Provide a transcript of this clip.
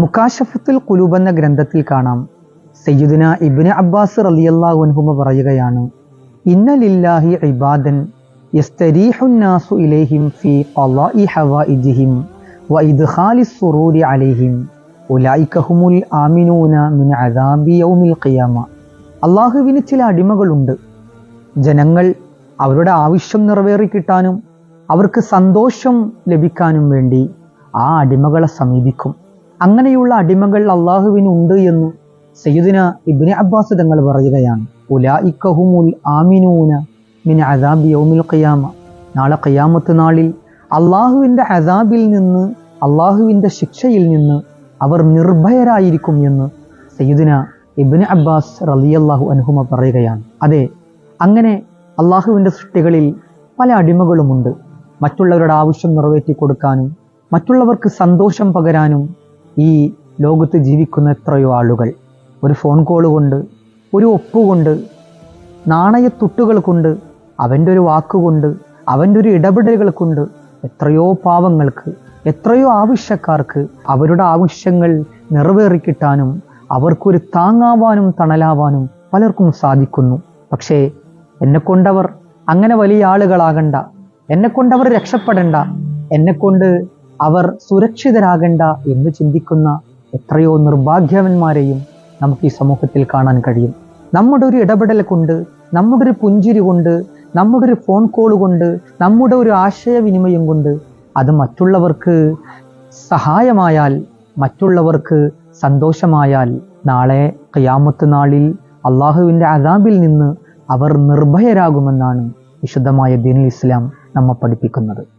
മുക്കാശഫത്തുൽ കുലൂബ് എന്ന ഗ്രന്ഥത്തിൽ കാണാം. സയ്യിദുന ഇബിന് അബ്ബാസ് റളിയല്ലാഹു അൻഹുമ പറയുകയാണ് ഇന്നലില്ലാഹി ഇബാദൻ യസ്തരീഹുന്നാസു ഇലൈഹിം ഫീ ഖളാഇ ഹവായിജിഹിം വ ഇദ്ഖാലി സുറൂരി അലൈഹിം ഉലൈക ഹുമുൽ ആമിനൂന മിൻ അദാബി യൗമിൽ ഖിയാമ. അള്ളാഹുവിന് ചില അടിമകളുണ്ട്. ജനങ്ങൾ അവരുടെ ആവശ്യം നിറവേറി കിട്ടാനും അവർക്ക് സന്തോഷം ലഭിക്കാനും വേണ്ടി ആ അടിമകളെ സമീപിക്കും. അങ്ങനെയുള്ള അടിമകൾ അള്ളാഹുവിന് ഉണ്ട് എന്ന് സയ്യിദിന ഇബ്നു അബ്ബാസ് തങ്ങൾ പറയുകയാണ്. മിൻ യൗമിൽ ഖിയാമ. നാളെ ഖിയാമത്ത് നാളിൽ അള്ളാഹുവിന്റെ അസാബിൽ നിന്ന് അള്ളാഹുവിന്റെ ശിക്ഷയിൽ നിന്ന് അവർ നിർഭയരായിരിക്കും എന്ന് സയ്യിദിന ഇബ്നു അബ്ബാസ് റളിയല്ലാഹു അനുഹുമ പറയുകയാണ്. അതെ അങ്ങനെ അള്ളാഹുവിന്റെ സൃഷ്ടികളിൽ പല അടിമകളുമുണ്ട്. മറ്റുള്ളവരുടെ ആവശ്യം നിറവേറ്റി കൊടുക്കാനും മറ്റുള്ളവർക്ക് സന്തോഷം പകരാനും ഈ ലോകത്ത് ജീവിക്കുന്ന എത്രയോ ആളുകൾ. ഒരു ഫോൺ കോൾ കൊണ്ട് ഒരു ഒപ്പുകൊണ്ട് നാണയത്തുട്ടുകൾ കൊണ്ട് അവന്റെ ഒരു വാക്കുകൊണ്ട് അവന്റെ ഒരു ഇടപെടലുകൾ കൊണ്ട് എത്രയോ പാവങ്ങൾക്ക് എത്രയോ ആവശ്യക്കാർക്ക് അവരുടെ ആവശ്യങ്ങൾ നിറവേറിക്കിട്ടാനും അവർക്കൊരു താങ്ങാവാനും തണലാവാനും പലർക്കും സാധിക്കുന്നു. പക്ഷേ എന്നെക്കൊണ്ടവർ അങ്ങനെ വലിയ ആളുകളാകണ്ട എന്നെക്കൊണ്ടവർ രക്ഷപ്പെടണ്ട എന്നെക്കൊണ്ട് അവർ സുരക്ഷിതരാകണ്ട എന്ന് ചിന്തിക്കുന്ന എത്രയോ നിർഭാഗ്യവന്മാരെയും നമുക്ക് ഈ സമൂഹത്തിൽ കാണാൻ കഴിയും. നമ്മുടെ ഒരു ഇടപെടൽ കൊണ്ട് നമ്മുടെ ഒരു പുഞ്ചിരി കൊണ്ട് നമ്മുടെ ഒരു ഫോൺ കോൾ കൊണ്ട് നമ്മുടെ ഒരു ആശയവിനിമയം കൊണ്ട് അത് മറ്റുള്ളവർക്ക് സഹായമായാൽ മറ്റുള്ളവർക്ക് സന്തോഷമായാൽ നാളെ കയാമത്ത് നാളിൽ അള്ളാഹുവിന്റെ അതാബിൽ നിന്ന് അവർ നിർഭയരാകുമെന്നാണ് വിശുദ്ധമായ ദീനുൽ ഇസ്ലാം നമ്മെ പഠിപ്പിക്കുന്നത്.